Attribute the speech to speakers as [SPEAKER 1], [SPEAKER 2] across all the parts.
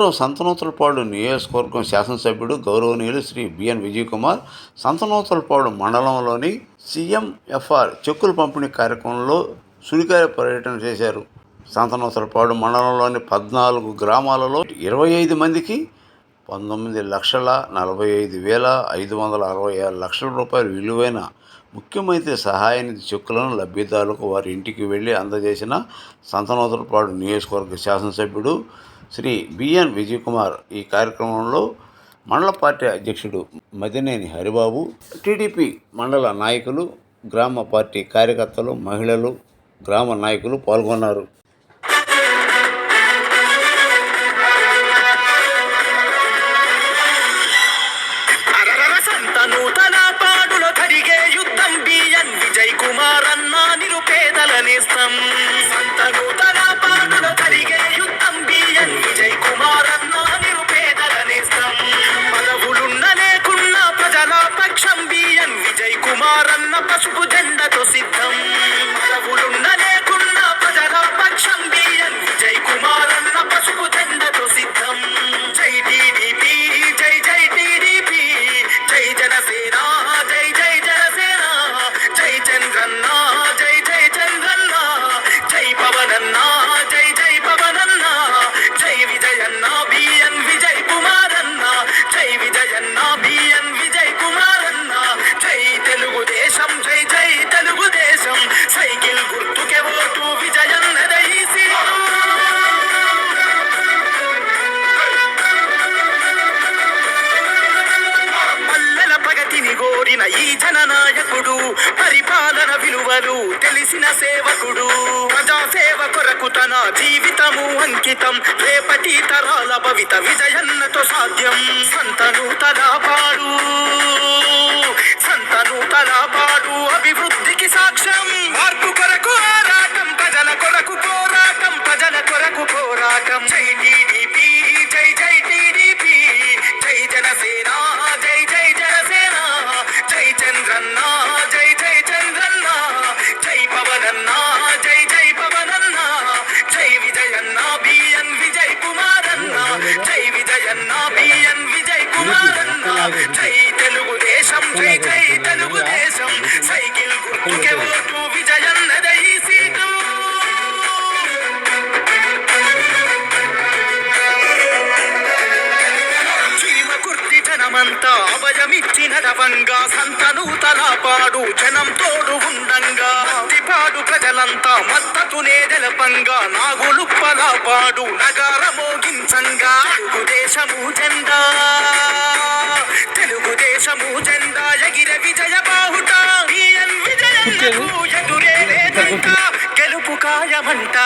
[SPEAKER 1] బుధవారం సంతనూతలపాడు నియోజకవర్గం శాసనసభ్యుడు గౌరవనీయులు శ్రీ బిఎన్ విజయ్ కుమార్ సంతనూతలపాడు మండలంలోని సీఎంఎఫ్ఆర్ చెక్కుల పంపిణీ కార్యక్రమంలో సుడిగాలి పర్యటన చేశారు. సంతనూతలపాడు మండలంలోని పద్నాలుగు గ్రామాలలో ఇరవై ఐదు మందికి పంతొమ్మిది లక్షల నలభై ఐదు వేల ఐదు వందల అరవై ఆరు లక్షల రూపాయల విలువైన ముఖ్యమంత్రి సహాయ నిధి చెక్కులను లబ్ధిదారులకు వారి ఇంటికి వెళ్ళి అందజేసిన సంతనోతలపాడు నియోజకవర్గ శాసనసభ్యుడు శ్రీ బిఎన్ విజయ్ కుమార్ ఈ కార్యక్రమంలో మండల పార్టీ అధ్యక్షుడు మదినేని హరిబాబు టీడీపీ మండల నాయకులు గ్రామ పార్టీ కార్యకర్తలు మహిళలు గ్రామ నాయకులు పాల్గొన్నారు.
[SPEAKER 2] నిరుపేదల నిస్తం పసుపు జెండతో సిద్ధం. ఈ జననాయకుడు పరిపాలన విలువలు తెలిసిన సేవకుడు. ప్రజాసేవ కొరకు తన జీవితము అంకితం. రేపటి తరాల భవిత విజయన్నతో సాధ్యం. సంతను తలపాడు సంతను తలపాడు అభివృద్ధికి సాక్ష్యం. మార్పు కొరకు ఆరాటం ప్రజల కొరకు పోరాటం ప్రజల కొరకు పోరాటం. జై జనమంతా అభయమిచ్చిన రవంగా సంతను తలపాడు జనం తోడు ఉండంగా. పాడు ప్రజలంతా మద్దతునే తెలపంగా నాగులుప్పలాపాడు నగార మోగించంగా తెలుగుదేశము జెండా తెలుగుదేశము జెండా ఎగిర విజయ బాహుట. ఎదురే గెలుపు ఖాయమంట.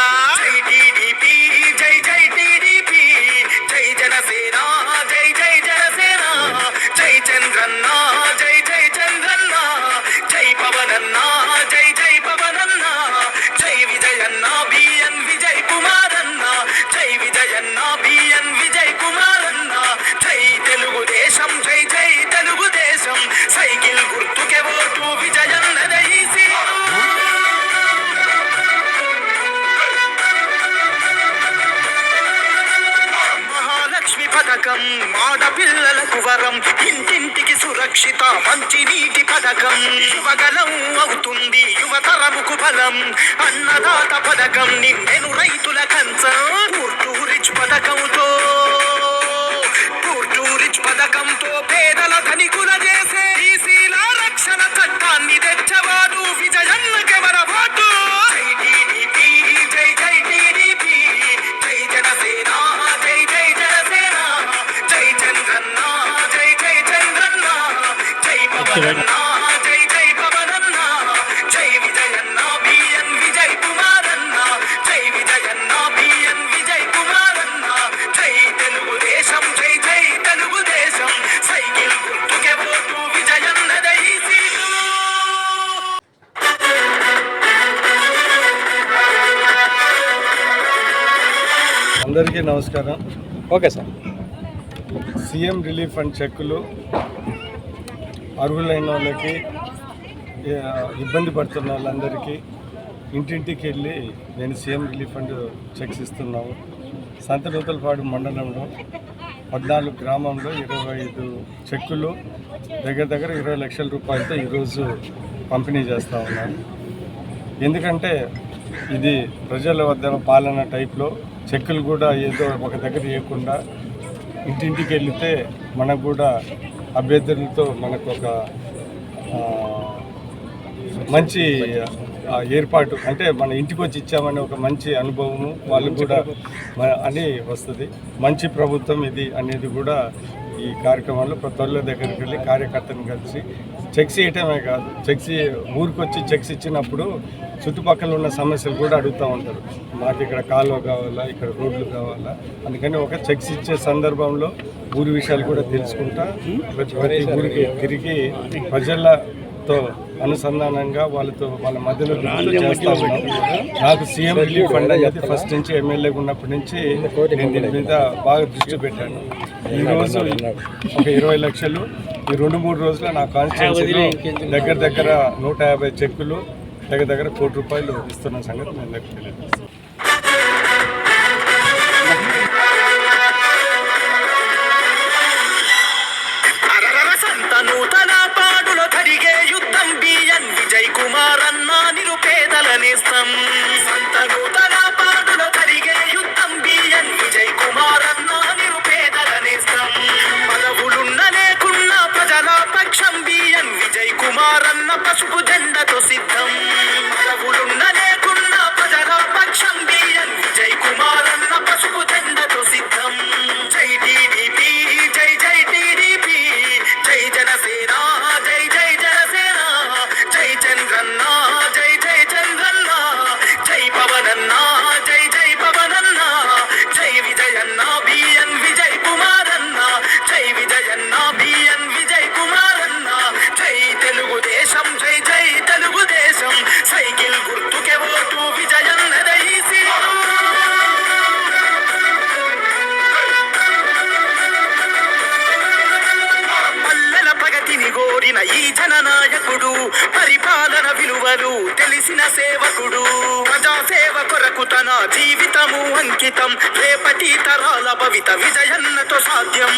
[SPEAKER 2] పథకం. ఆడపిల్లలకు వరం. ఇంటింటికి సురక్షిత మంచి నీటి పథకం. యువగలం అవుతుంది యువతరముకు బలం. అన్నదాత పథకం నిన్నెను రైతుల కంచం. పూర్టు రిచ్ పథకంతో పూర్టు రిచ్ పథకంతో పేదల ధనికుల చేసే రక్షణ చట్టాన్ని తెచ్చవాడు విజయన్నకెవర ఓటు
[SPEAKER 3] అందరికీ నమస్కారం.
[SPEAKER 4] Okay sir.
[SPEAKER 3] CM relief fund చెక్కులు అర్హులైన వాళ్ళకి ఇబ్బంది పడుతున్న వాళ్ళందరికీ ఇంటింటికి వెళ్ళి నేను సీఎం రిలీఫ్ ఫండ్ చెక్స్ ఇస్తున్నాము సంతనూతలపాడు మండలంలో పద్నాలుగు గ్రామంలో ఇరవై ఐదు చెక్కులు దగ్గర దగ్గర ఇరవై లక్షల రూపాయలతో ఈరోజు పంపిణీ చేస్తూ ఉన్నారు ఎందుకంటే ఇది ప్రజల వద్ద పాలన టైప్లో చెక్కులు కూడా ఏదో ఒక దగ్గర ఇవ్వకుండా ఇంటింటికి వెళితే మనకు కూడా అభ్యర్థులతో మనకు ఒక మంచి ఏర్పాటు అంటే మన ఇంటికి వచ్చి ఇచ్చామనే ఒక మంచి అనుభవము వాళ్ళు కూడా మ- అని వస్తుంది. మంచి ప్రభుత్వం ఇది అనేది కూడా ఈ కార్యక్రమంలో ప్రతి ఒళ్ళ దగ్గరికి వెళ్ళి కార్యకర్తను కలిసి చెక్స్ ఇవ్వటమే కాదు చెక్స్ ఊరికి వచ్చి చెక్స్ ఇచ్చినప్పుడు చుట్టుపక్కల ఉన్న సమస్యలు కూడా అడుగుతూ ఉంటారు. మాకు ఇక్కడ కాలువ కావాలా ఇక్కడ రోడ్లు కావాలా అందుకని ఒక చెక్స్ ఇచ్చే సందర్భంలో ఊరి విషయాలు కూడా తెలుసుకుంటా ప్రతి ప్రతి ఊరికి తిరిగి ప్రజలతో అనుసంధానంగా వాళ్ళతో వాళ్ళ మధ్యలో చేస్తా నాకు సీఎం రిలీఫ్ ఫండ్ అనేది ఫస్ట్ నుంచి ఎమ్మెల్యేగా ఉన్నప్పటి నుంచి నేను దీని మీద బాగా దృష్టి పెట్టాను. ఈరోజు ఒక ఇరవై లక్షలు. ఈ రెండు మూడు రోజుల నా కాన్స్టిట్యూన్సీలో దగ్గర దగ్గర నూట యాభై చెక్కులు దగ్గర దగ్గర కోటి రూపాయలు ఇస్తున్న సంగతి నేను దగ్గర తెలియదు.
[SPEAKER 2] తరిగే యుద్ధం విజయ్ కుమార్ అన్న నిరుపేదల నేస్తం. పసుపు జెండతో సిద్ధ అంకితం రేపటి తరాల భవిత విజయన్నతో సాధ్యం.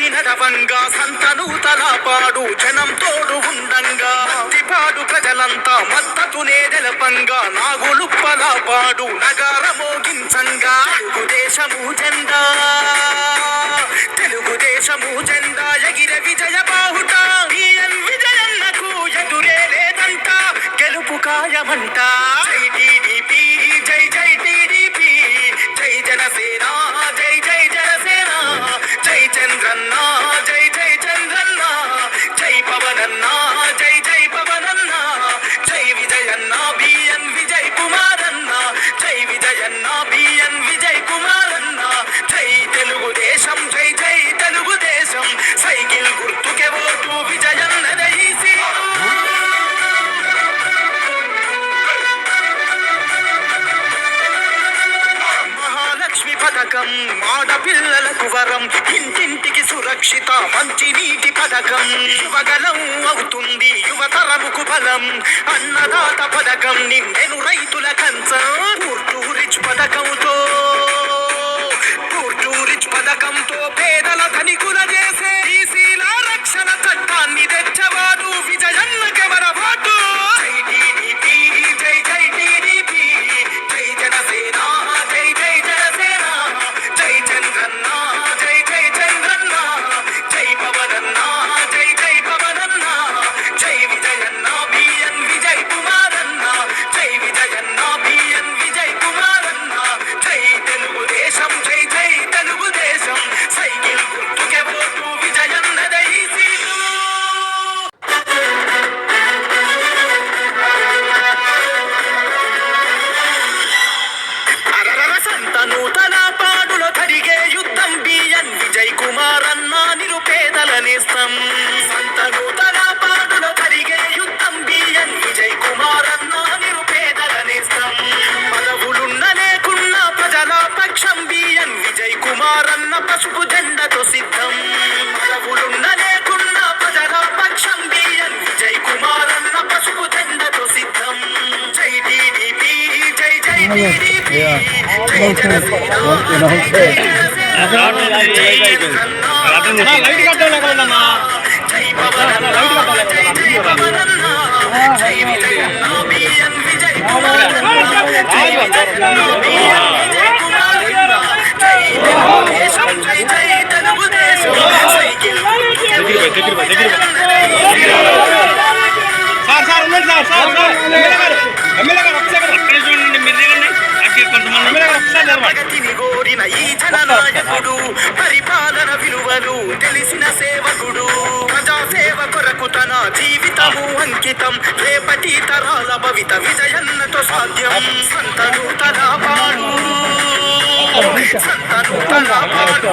[SPEAKER 2] అభయమిచ్చిన సంతను తలపాడు జనం తోడు ఉండంగా. పాడు ప్రజలంతా మద్దతునే తెలపంగా నాగులుప్పలాపాడు నగార మోగించంగా. తెలుగుదేశము జెండా తెలుగుదేశము జెండా ఎగిర విజయ బాహుట. ఈఎన్ విజయన్నకు ఎదురే లేదంట గెలుపు ఖాయమంట. సురక్షిత మంచి నీటి పథకం. యువగలం అవుతుంది యువతరముకు బలం. అన్నదాత పథకం నిండెను రైతుల కంచం. పూర్టు రిచ్ పథకం కుమారన్న పసుపు జెండతో సిద్ధం పదవులున్న లేకున్నా ప్రజల పక్షం బియ్యం జై కుమారన్న పసుపు జెండతో సిద్ధం జై టీడీపీ జై జై టీడీపీ జై జనసేన జై జనసేన జై జనసేన
[SPEAKER 4] లైట్ కట్టాలన్నా
[SPEAKER 2] జై పవనన్న జై జై పవనన్న జై విజయన్న బిఎన్ విజయ్ కుమారన్న జై విజయ్
[SPEAKER 4] సార్ సార్ ఉండండి సార్ సార్ సార్. ఎమ్మెల్యే గారు ఎమ్మెల్యే గారు ఒకసారి అక్కడే చూడండి మీరు దిగండి. అక్కడ కొంతమంది ఎమ్మెల్యే గారు ఒకసారి జరగండి
[SPEAKER 2] ప్రగతిని కోరిన ఈ జననాయకుడు పరిపాలన విలువలు తెలిసిన సేవకుడు ప్రజాసేవ కొరకు తన జీవితము అంకితం. రేపటి తరాల భవిత విజయన్నతో సాధ్యం. సంతను తన పాడు. Santhanuthalapadu.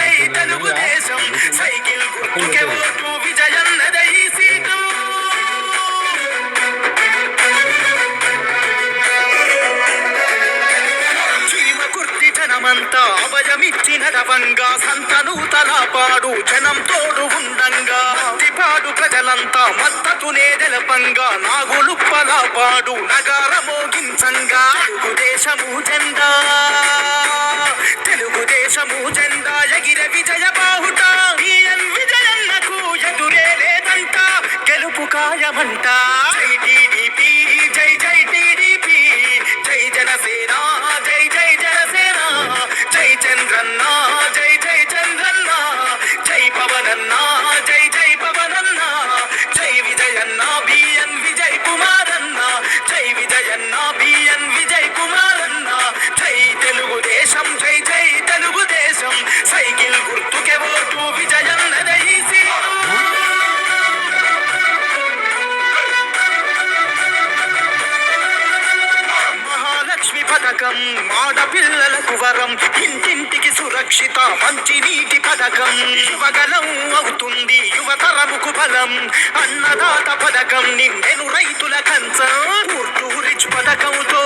[SPEAKER 2] Telugu Desam cycle గుర్తుకే ఓటు విజయన్నదే ఈ సీటు జనమంతా అభయమిచ్చిన రవంగా సంతను తలపాడు జనం తోడు ఉండంగా పాడు ప్రజలంతా మద్దతునే తెలపంగా నాగులుప్పల పాడు నగార మోగించంగా తెలుగుదేశము జెండా గెలుపు ఖాయమంట సురక్షిత మంచి నీటి పథకం. యువగలం అవుతుంది యువతరముకు బలం. అన్నదాత పథకం నిండెను రైతుల కంచం. పూర్టూరిచ్ పథకంతో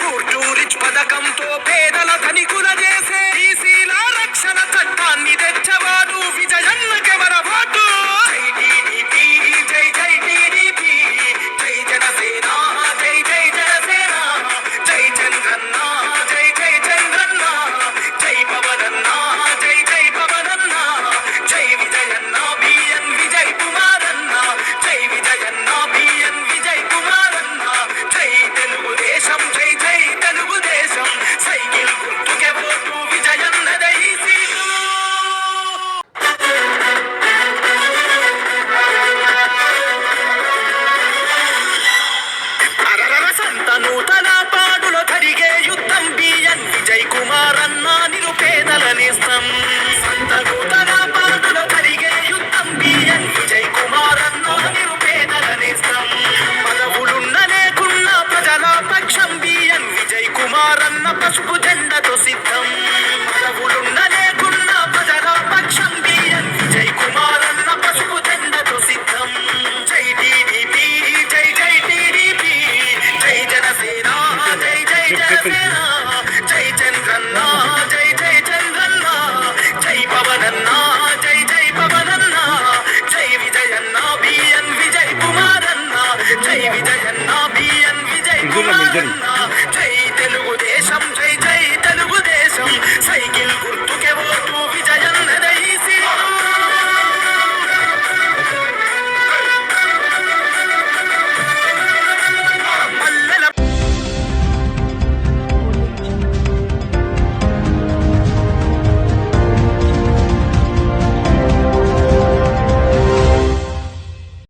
[SPEAKER 2] పూర్టూరిచ్ పథకంతో పేదల ధనికుల చేసే రక్షణ తారన్న పసుపు జెండతో సిద్ధం. పదవులున్న లేకున్నా ప్రజల పక్షం జై కుమారన్న పసుపు జెండతో సిద్ధం. జై టీడీపీ జై జై టీడీపీ. జై జనసేన జై జై జనసేన. జై చంద్రన్న జై జై చంద్రన్న. జై పవనన్న జై జై పవనన్న. జై విజయన్న బిఎన్ విజయ్ కుమారన్న. జై విజయన్న బిఎన్ విజయ్ కుమారన్న.